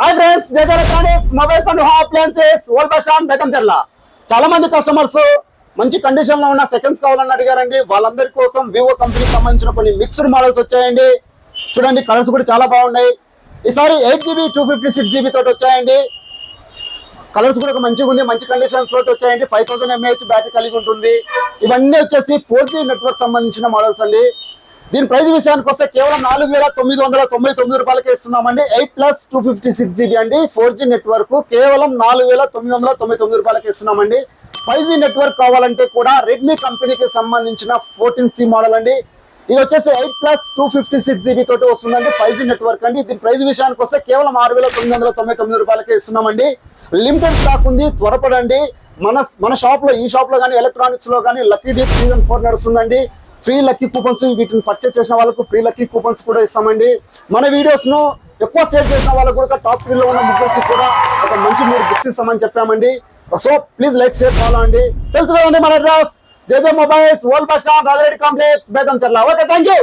Hi friends JJ electronics mobiles and home appliances old bus stand Betamcherla చాలా మంది customers మంచి కండిషన్లో ఉన్న సెకండ్స్ కావాలని అడిగారండి. వాళ్ళందరి కోసం వివో కంపెనీకి సంబంధించిన కొన్ని మిక్స్డ్ మోడల్స్ వచ్చాయండి. చూడండి కలర్స్ కూడా చాలా బాగున్నాయి. ఈసారి eight GB two fifty six GB తోటి వచ్చాయండి. కలర్స్ కూడా మంచిగా ఉంది మంచి కండిషన్ తోటి వచ్చాయండి. ఫైవ్ థౌసండ్ ఎంఏహెచ్ బ్యాటరీ కలిగి ఉంటుంది. ఇవన్నీ వచ్చేసి ఫోర్ జీ నెట్వర్క్ సంబంధించిన మోడల్స్ అండి. దీని ప్రైజ్ విషయానికి వస్తే కేవలం నాలుగు వేల తొమ్మిది వందల తొంభై తొమ్మిది రూపాయలకి ఇస్తున్నామండి. Eight plus two fifty six GB అండి. ఫోర్ జీ నెట్వర్క్ కేవలం నాలుగు వేల తొమ్మిది వందల తొంభై తొమ్మిది రూపాయలకి ఇస్తున్నామండి. ఫైవ్ జీ నెట్వర్క్ కావాలంటే కూడా రెడ్మీ కంపెనీకి సంబంధించిన ఫోర్టీన్ సి మోడల్ అండి. ఇది వచ్చేసి eight plus two fifty six GB తోటి వస్తుందండి. ఫైవ్ జీ నెట్వర్క్ అండి. దీని ప్రైస్ విషయానికి వస్తే కేవలం ఆరు వేల తొమ్మిది వందల తొంభై తొమ్మిది రూపాయలకి ఇస్తున్నామండి. లిమిటెడ్ స్టాక్ ఉంది. త్వరపడండి. మన మన షాప్లో ఈ షాప్లో కానీ ఎలక్ట్రానిక్స్లో కానీ లక్కీ డీప్ సీజన్ ఫోర్ నడుస్తుందండి. ఫ్రీ లక్కీ కూపన్స్ వీటిని పర్చేస్ చేసిన వాళ్ళకు ఫ్రీ లక్కీ కూపన్స్ కూడా ఇస్తామండి. మన వీడియోస్ను ఎక్కువ షేర్ చేసిన వాళ్ళకు కూడా టాప్ త్రీ లో ఉన్న ముగ్గురికి కూడా ఒక మంచి మూడు బుక్స్ ఇస్తామని చెప్పామండి. So please like share follow అండి. తెలుసు కదండి మన address JJ mobiles old bus stand Rajareddy complex Bedancharla okay thank you